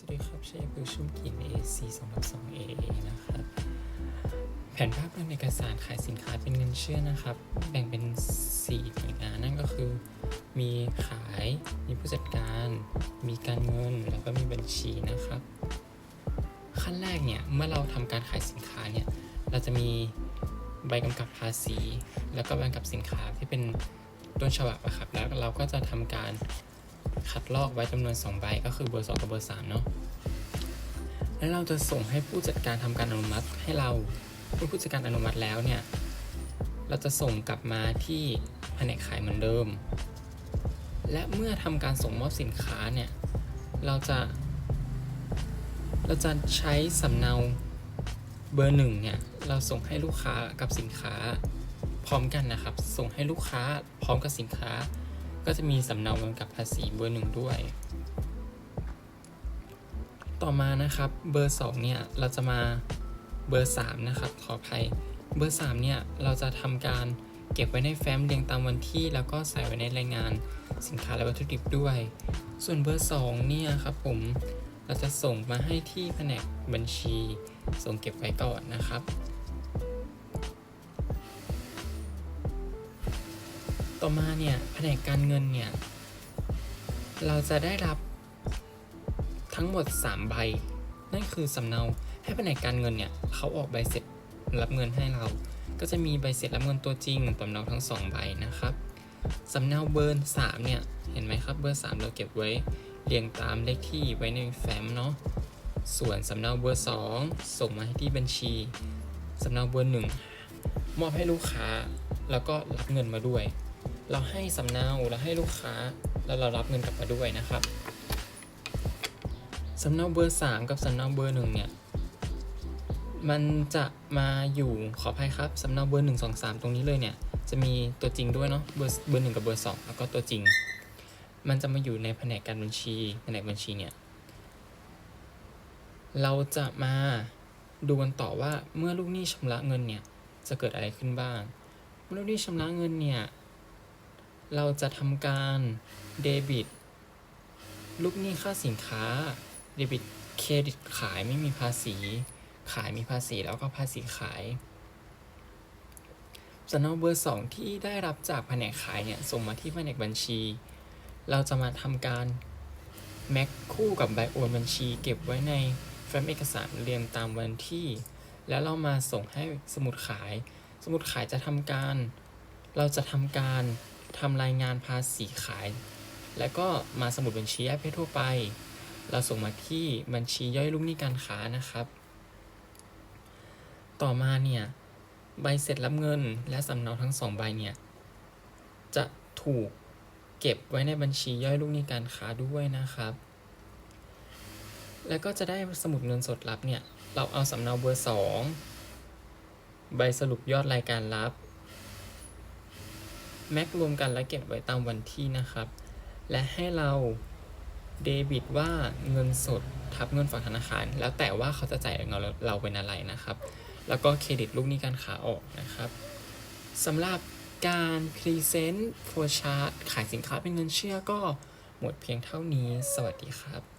สวัสดีครับชัยพฤกษ์ชุ่มกลิ่น AC 2 2 AA นะครับ แผนภาพเรื่องเอกสารขายสินค้าเป็นเงินเชื่อนะครับ แบ่งเป็น 4 หน่วยงานนั่นก็คือ มีขาย มีผู้จัดการ มีการเงิน แล้วก็มีบัญชีนะครับ ขั้นแรกเนี่ย เมื่อเราทำการขายสินค้าเนี่ย เราจะมีใบกำกับภาษี แล้วก็ใบกำกับสินค้าที่เป็นต้นฉบับอะครับ แล้วเราก็จะทำการ คัดลอกไว้จำนวน 2 ใบ ก็คือเบอร์ 2 กับเบอร์ 3 เนาะ แล้วเราจะส่งให้ผู้จัดการทำการอนุมัติให้เราเมื่อผู้จัดการอนุมัติแล้วเนี่ย เราจะส่งกลับมาที่แผนกขายเหมือนเดิม และเมื่อทำการส่งมอบสินค้าเนี่ย เราจะ เราจะใช้สำเนาเบอร์หนึ่งเนี่ย เราส่งให้ลูกค้ากับสินค้าพร้อมกันนะครับ ส่งให้ลูกค้าพร้อมกับสินค้า ก็จะมีสำเนากำกับภาษีเบอร์หนึ่งด้วย ต่อมานะครับเบอร์สองเนี่ยเราจะมาเบอร์สามนะครับขออภัยเบอร์สามเนี่ยเราจะทำการเก็บไว้ในแฟ้มเรียงตามวันที่ แล้วก็ใส่ไว้ในรายงานสินค้าและวัตถุดิบด้วย ส่วนเบอร์สองเนี่ยครับผมเราจะส่งมาให้ที่แผนกบัญชี ส่งเก็บไว้ก่อนนะครับ ต่อมาเนี่ยแผนกการเงินเนี่ย เราจะได้รับทั้งหมด 3 ใบ นั่นคือสำเนาให้แผนกการเงินเนี่ยเขาออกใบเสร็จรับเงินให้เรา ก็จะมีใบเสร็จรับเงินตัวจริงสำเนาทั้ง 2 ใบนะครับสำเนาเบอร์3เนี่ยเห็นไหมครับเบอร์3เราเก็บไว้เรียงตามเลขที่ไว้ในแฟ้มเนาะส่วนสำเนาเบอร์2ส่งมาให้ที่บัญชีสำเนาเบอร์1มอบให้ลูกค้า แล้วก็รับเงินมาด้วย เราให้สำเนาเราให้ลูกค้า แล้วเรารับเงินกลับมาด้วยนะครับสำเนาเบอร์ 3 กับสำเนาเบอร์1เนี่ยมันจะมาอยู่ขออภัยครับสำเนาเบอร์1 2 3 ตรงนี้เลยเนี่ยจะมีตัวจริงด้วยเนาะเบอร์เบอร์หนึ่งกับเบอร์2แล้วก็ตัวจริง มันจะมาอยู่ในแผนกการบัญชีแผนกบัญชีเนี่ยเราจะมาดูกันต่อว่าเมื่อลูกหนี้ชำระเงินเนี่ยจะเกิดอะไรขึ้นบ้าง เมื่อลูกหนี้ชำระเงินเนี่ย เราจะทำการเดบิตลูกหนี้ค่าสินค้า เดบิตเครดิตขายไม่มีภาษี ขายมีภาษีแล้วก็ภาษีขายสำเนาเบอร์สองที่ได้รับจากแผนกขายเนี่ยส่งมาที่แผนกบัญชี เราจะมาทำการแม็กคู่กับใบโอนบัญชี เก็บไว้ในแฟ้มเอกสารเรียงตามวันที่ แล้วเรามาส่งให้สมุดขาย สมุดขายจะทำการ เราจะทำการ ทำรายงานภาษีขาย แล้วก็มาสมุดบัญชีแยกเพศทั่วไป เราส่งมาที่บัญชีย่อยลูกหนี้การค้านะครับ ต่อมาเนี่ยใบเสร็จรับเงินและสำเนาทั้งสองใบเนี่ยจะถูกเก็บไว้ในบัญชีย่อยลูกหนี้การค้าด้วยนะครับ แล้วก็จะได้สมุดเงินสดรับเนี่ย เราเอาสำเนาเบอร์สองใบสรุปยอดรายการรับ แม็กรวมกันและเก็บไว้ตามวันที่นะครับ และให้เราเดบิตว่าเงินสดทับเงินฝากธนาคาร แล้วแต่ว่าเขาจะจ่ายเราเราเป็นอะไรนะครับ แล้วก็เครดิตลูกหนี้การขาออกนะครับสำหรับการพรีเซนต์โฟชาร์ตขายสินค้าเป็นเงินเชื่อก็หมดเพียงเท่านี้ สวัสดีครับ